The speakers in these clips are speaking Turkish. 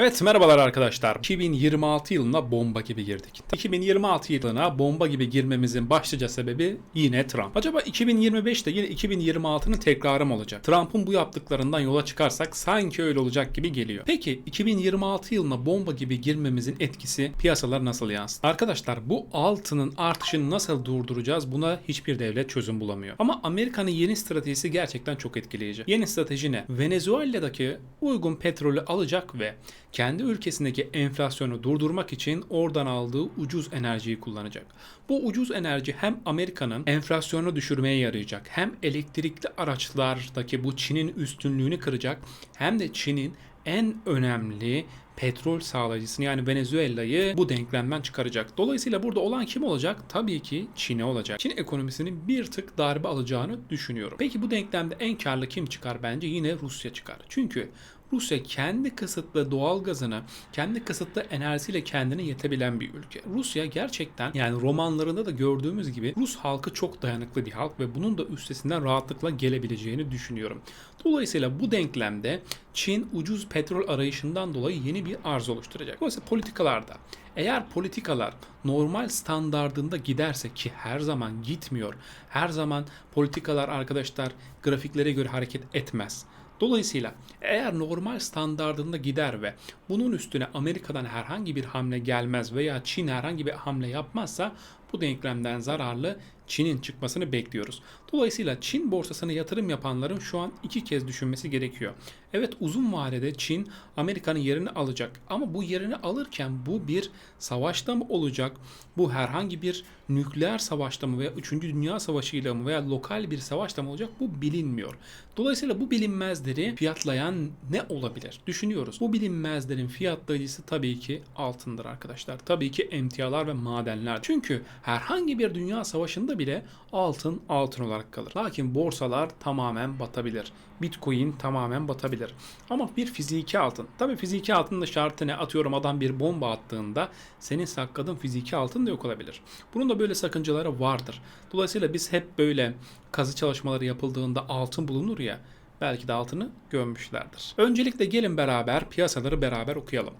Evet merhabalar arkadaşlar. 2026 yılına bomba gibi girdik. 2026 yılına bomba gibi girmemizin başlıca sebebi yine Trump. Acaba 2025'te yine 2026'nın tekrarı mı olacak? Trump'ın bu yaptıklarından yola çıkarsak sanki öyle olacak gibi geliyor. Peki 2026 yılına bomba gibi girmemizin etkisi piyasalar nasıl yansıdı? Arkadaşlar bu altının artışını nasıl durduracağız? Buna hiçbir devlet çözüm bulamıyor. Ama Amerika'nın yeni stratejisi gerçekten çok etkileyici. Yeni strateji ne? Venezuela'daki uygun petrolü alacak ve kendi ülkesindeki enflasyonu durdurmak için oradan aldığı ucuz enerjiyi kullanacak. Bu ucuz enerji hem Amerika'nın enflasyonu düşürmeye yarayacak, hem elektrikli araçlardaki bu Çin'in üstünlüğünü kıracak, hem de Çin'in en önemli petrol sağlayıcısını yani Venezuela'yı bu denklemden çıkaracak. Dolayısıyla burada olan kim olacak? Tabii ki Çin'e olacak. Çin ekonomisinin bir tık darbe alacağını düşünüyorum. Peki bu denklemde en karlı kim çıkar bence? Yine Rusya çıkar. Çünkü Rusya kendi kısıtlı doğal gazını, kendi kısıtlı enerjisiyle kendine yetebilen bir ülke. Rusya gerçekten yani romanlarında da gördüğümüz gibi Rus halkı çok dayanıklı bir halk ve bunun da üstesinden rahatlıkla gelebileceğini düşünüyorum. Dolayısıyla bu denklemde Çin ucuz petrol arayışından dolayı yeni bir arz oluşturacak. Dolayısıyla politikalarda eğer politikalar normal standardında giderse ki her zaman gitmiyor. Her zaman politikalar arkadaşlar grafiklere göre hareket etmez. Dolayısıyla eğer normal standardında gider ve bunun üstüne Amerika'dan herhangi bir hamle gelmez veya Çin herhangi bir hamle yapmazsa bu denklemden zararlı Çin'in çıkmasını bekliyoruz. Dolayısıyla Çin borsasına yatırım yapanların şu an iki kez düşünmesi gerekiyor. Evet uzun vadede Çin Amerika'nın yerini alacak ama bu yerini alırken bu bir savaşta mı olacak? Bu herhangi bir nükleer savaşta mı veya 3. Dünya Savaşı'yla mı veya lokal bir savaşta mı olacak? Bu bilinmiyor. Dolayısıyla bu bilinmezleri fiyatlayan ne olabilir? Düşünüyoruz. Bu bilinmezlerin fiyatlayıcısı tabii ki altındır arkadaşlar. Tabii ki emtialar ve madenler. Çünkü herhangi bir dünya savaşında bile altın altın olarak kalır. Lakin borsalar tamamen batabilir. Bitcoin tamamen batabilir. Ama bir fiziki altın. Tabii fiziki altının da şartı ne? Atıyorum adam bir bomba attığında senin sakladığın fiziki altın da yok olabilir. Bunun da böyle sakıncaları vardır. Dolayısıyla biz hep böyle kazı çalışmaları yapıldığında altın bulunur ya belki de altını gömmüşlerdir. Öncelikle gelin beraber piyasaları beraber okuyalım.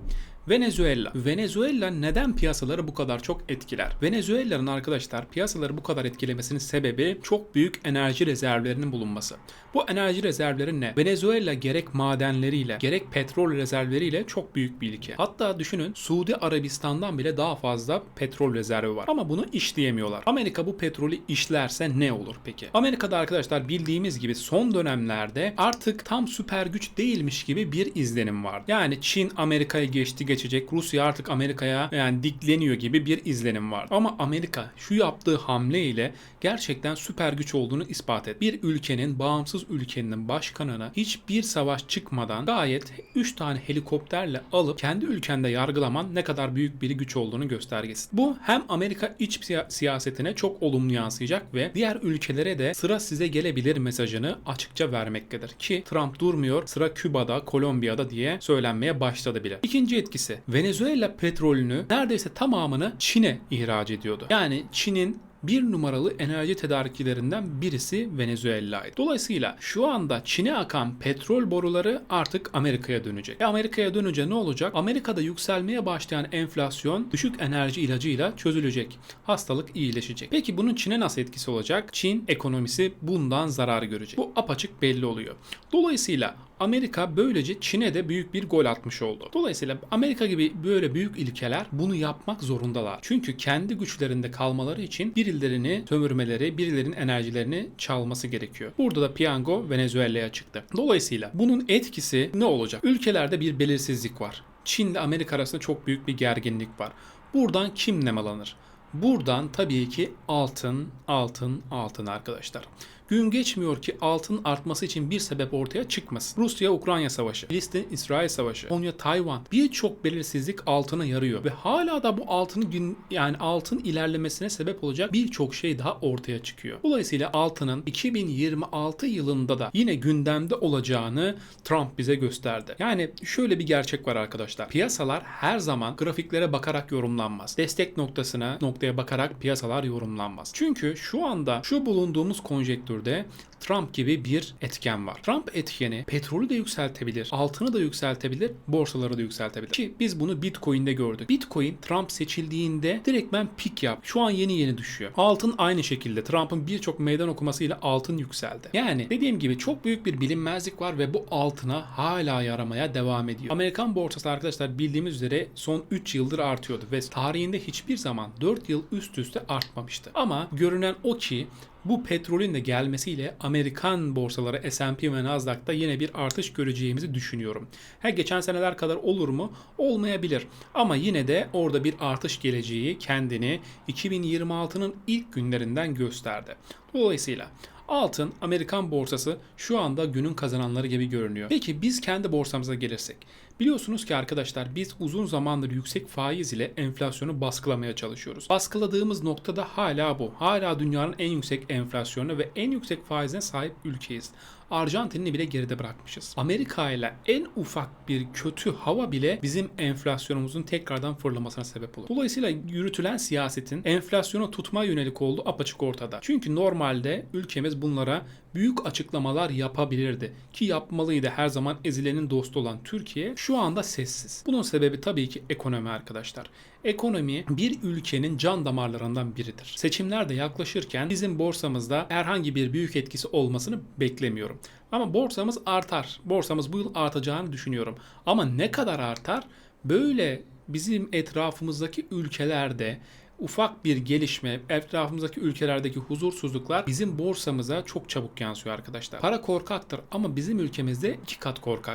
Venezuela. Venezuela neden piyasaları bu kadar çok etkiler? Venezuela'nın arkadaşlar piyasaları bu kadar etkilemesinin sebebi çok büyük enerji rezervlerinin bulunması. Bu enerji rezervleri ne? Venezuela gerek madenleriyle gerek petrol rezervleriyle çok büyük bir ülke. Hatta düşünün Suudi Arabistan'dan bile daha fazla petrol rezervi var. Ama bunu işleyemiyorlar. Amerika bu petrolü işlerse ne olur peki? Amerika'da arkadaşlar bildiğimiz gibi son dönemlerde artık tam süper güç değilmiş gibi bir izlenim var. Yani Çin Amerika'ya geçti geçecek. Rusya artık Amerika'ya yani dikleniyor gibi bir izlenim var. Ama Amerika şu yaptığı hamle ile gerçekten süper güç olduğunu ispat et. Bir ülkenin bağımsız ülkenin başkanını hiçbir savaş çıkmadan gayet 3 tane helikopterle alıp kendi ülkende yargılaman ne kadar büyük bir güç olduğunu göstergesi. Bu hem Amerika iç siya- siyasetine çok olumlu yansıyacak ve diğer ülkelere de sıra size gelebilir mesajını açıkça vermektedir. Ki Trump durmuyor sıra Küba'da, Kolombiya'da diye söylenmeye başladı bile. İkinci etkisi Venezuela petrolünü neredeyse tamamını Çin'e ihraç ediyordu. Yani Çin'in bir numaralı enerji tedarikçilerinden birisi Venezuela'ydı. Dolayısıyla şu anda Çin'e akan petrol boruları artık Amerika'ya dönecek. E Amerika'ya dönünce ne olacak? Amerika'da yükselmeye başlayan enflasyon düşük enerji ilacıyla çözülecek. Hastalık iyileşecek. Peki bunun Çin'e nasıl etkisi olacak? Çin ekonomisi bundan zarar görecek. Bu apaçık belli oluyor. Dolayısıyla Amerika böylece Çin'e de büyük bir gol atmış oldu. Dolayısıyla Amerika gibi böyle büyük ülkeler bunu yapmak zorundalar. Çünkü kendi güçlerinde kalmaları için birilerini sömürmeleri, birilerinin enerjilerini çalması gerekiyor. Burada da piyango Venezuela'ya çıktı. Dolayısıyla bunun etkisi ne olacak? Ülkelerde bir belirsizlik var. Çin ile Amerika arasında çok büyük bir gerginlik var. Buradan kim nemalanır? Buradan tabii ki altın, altın, altın arkadaşlar. Gün geçmiyor ki altın artması için bir sebep ortaya çıkmasın. Rusya-Ukrayna savaşı, Filistin-İsrail savaşı, Konya-Tayvan birçok belirsizlik altına yarıyor ve hala da bu altının gün yani altın ilerlemesine sebep olacak birçok şey daha ortaya çıkıyor. Dolayısıyla altının 2026 yılında da yine gündemde olacağını Trump bize gösterdi. Yani şöyle bir gerçek var arkadaşlar. Piyasalar her zaman grafiklere bakarak yorumlanmaz. Destek noktasına noktaya bakarak piyasalar yorumlanmaz. Çünkü şu anda şu bulunduğumuz konjektür konjonktürde Trump gibi bir etken var. Trump etkeni petrolü de yükseltebilir, altını da yükseltebilir, borsaları da yükseltebilir. Ki biz bunu Bitcoin'de gördük. Bitcoin Trump seçildiğinde direktmen pik yap. Şu an yeni yeni düşüyor. Altın aynı şekilde. Trump'ın birçok meydan okumasıyla altın yükseldi. Yani dediğim gibi çok büyük bir bilinmezlik var ve bu altına hala yaramaya devam ediyor. Amerikan borsası arkadaşlar bildiğimiz üzere son 3 yıldır artıyordu ve tarihinde hiçbir zaman 4 yıl üst üste artmamıştı. Ama görünen o ki bu petrolün de gelmesiyle Amerikan borsaları S&P ve Nasdaq'ta yine bir artış göreceğimizi düşünüyorum. Ha geçen seneler kadar olur mu? Olmayabilir. Ama yine de orada bir artış geleceği kendini 2026'nın ilk günlerinden gösterdi. Dolayısıyla Altın, Amerikan borsası şu anda günün kazananları gibi görünüyor. Peki biz kendi borsamıza gelirsek. Biliyorsunuz ki arkadaşlar biz uzun zamandır yüksek faiz ile enflasyonu baskılamaya çalışıyoruz. Baskıladığımız noktada hala bu. Hala dünyanın en yüksek enflasyonu ve en yüksek faizine sahip ülkeyiz. Arjantin'i bile geride bırakmışız. Amerika ile en ufak bir kötü hava bile bizim enflasyonumuzun tekrardan fırlamasına sebep olur. Dolayısıyla yürütülen siyasetin enflasyonu tutma yönelik olduğu apaçık ortada. Çünkü normalde ülkemiz bunlara büyük açıklamalar yapabilirdi. Ki yapmalıydı her zaman ezilenin dostu olan Türkiye şu anda sessiz. Bunun sebebi tabii ki ekonomi arkadaşlar. Ekonomi bir ülkenin can damarlarından biridir. Seçimler de yaklaşırken bizim borsamızda herhangi bir büyük etkisi olmasını beklemiyorum. Ama borsamız artar. Borsamız bu yıl artacağını düşünüyorum. Ama ne kadar artar? Böyle bizim etrafımızdaki ülkelerde ufak bir gelişme, etrafımızdaki ülkelerdeki huzursuzluklar bizim borsamıza çok çabuk yansıyor arkadaşlar. Para korkaktır ama bizim ülkemizde iki kat korkak.